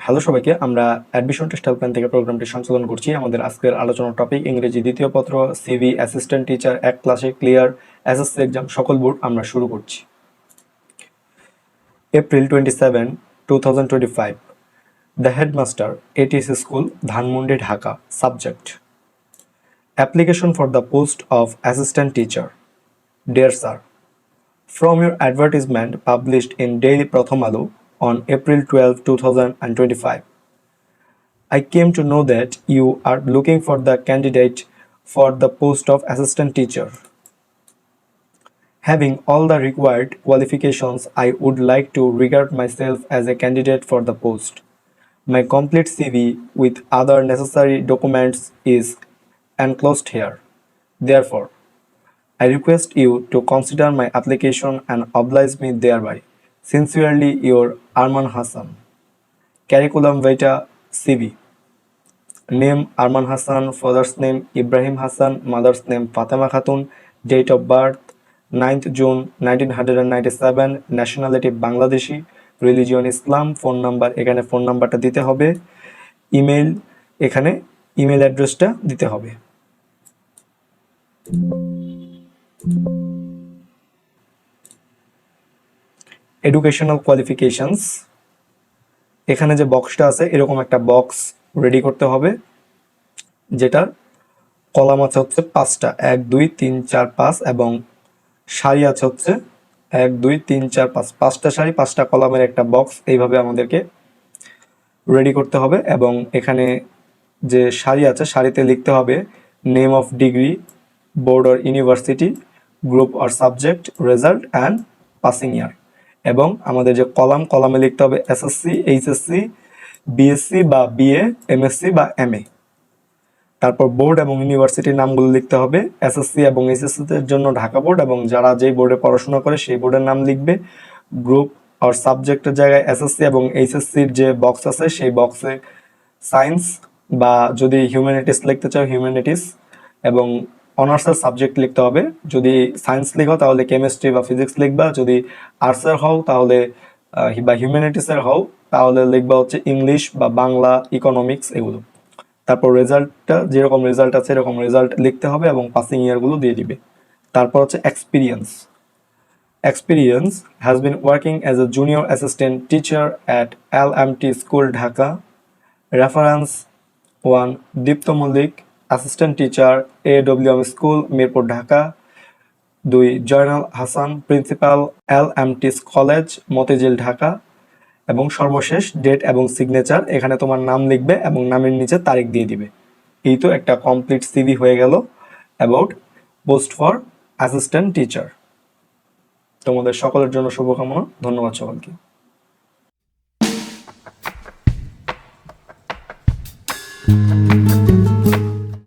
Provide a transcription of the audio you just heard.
Hello সবাইকে, আমরা admission test helpline থেকে প্রোগ্রামটি সঞ্চালন করছি। আমাদের আজকের আলোচনার টপিক ইংরেজি দ্বিতীয় পত্র সিভি অ্যাসিস্ট্যান্ট টিচার এক ক্লাসে ক্লিয়ার এসএসসি এক্সাম সকল বোর্ড আমরা শুরু করছি। April twenty seven two thousand twenty five the headmaster ATS school Dhanmondi Dhaka subject application for the post of assistant teacher dear sir From your advertisement published in Daily Prathamalu on April 12, 2025, I came to know that you are looking for the candidate for the post of assistant teacher. Having all the required qualifications, I would like to regard myself as a candidate for the post. My complete CV with other necessary documents is enclosed here. Therefore, I request you to consider my application and oblige me thereby. Sincerely, your Arman Hassan. Curriculum vitae CV. Name Arman Hassan, father's name Ibrahim Hassan, mother's name Fatima Khatun, date of birth 9th June 1997, nationality Bangladeshi, religion Islam, phone number এখানে phone নাম্বারটা দিতে হবে email এখানে email অ্যাড্রেসটা দিতে হবে educational qualifications এখানে যে বক্সটা আছে, এরকম একটা বক্স রেডি করতে হবে যেটার কলাম আছে হচ্ছে পাঁচটা, এক, দুই, তিন, চার, পাঁচ এবং সারি আছে হচ্ছে এক, দুই, তিন, চার, পাঁচ। পাঁচটা সারি, পাঁচটা কলামের একটা বক্স এইভাবে আমাদেরকে রেডি করতে হবে এবং এখানে যে সারি আছে, সারিতে লিখতে হবে name of degree board or university group or subject result and passing year এবং আমাদের যে কলাম, কলামে লিখতে হবে এসএসসি এইচএসসি বিএসসি বা বিএ এমএসসি বা এমএ তারপর বোর্ড এবং ইউনিভার্সিটির নামগুলো লিখতে হবে। এসএসসি এবং এইচএসসি এর জন্য ঢাকা বোর্ড এবং যারা যেই বোর্ডে পড়াশোনা করে সেই বোর্ডের নাম লিখবে। গ্রুপ আর সাবজেক্টের জায়গায় এসএসসি এবং এইচএসসির যে বক্স আছে সেই বক্সে সায়েন্স বা যদি হিউম্যানিটিস লিখতে চাও হিউম্যানিটিস এবং অনার্সের সাবজেক্ট লিখতে হবে। যদি সায়েন্স লিখো, তাহলে কেমিস্ট্রি বা ফিজিক্স লিখবা। যদি আর্টসের হও, তাহলে বা হিউম্যানিটিসের হও, তাহলে লিখবা হচ্ছে ইংলিশ বা বাংলা, ইকোনমিক্স এগুলো। তারপর রেজাল্টটা, যেরকম রেজাল্ট আছে, এরকম রেজাল্ট লিখতে হবে এবং পাসিং ইয়ারগুলো দিয়ে দিবে। তারপর হচ্ছে experience experience has been working has been junior assistant teacher at assistant M T school Dhaka reference one 1 Dipto Malik, assistant teacher AWM School Mirpur Dhaka. দুই Joynal Hasan principal L M টিস college Motijheel Dhaka এবং সর্বশেষ date এবং signature এখানে তোমার নাম লিখবে এবং নামের নিচে তারিখ দিয়ে দিবে। এই তো একটা কমপ্লিট সিভি হয়ে গেল about post for assistant teacher তোমাদের সকলের জন্য শুভকামনা ধন্যবাদ সকলকে।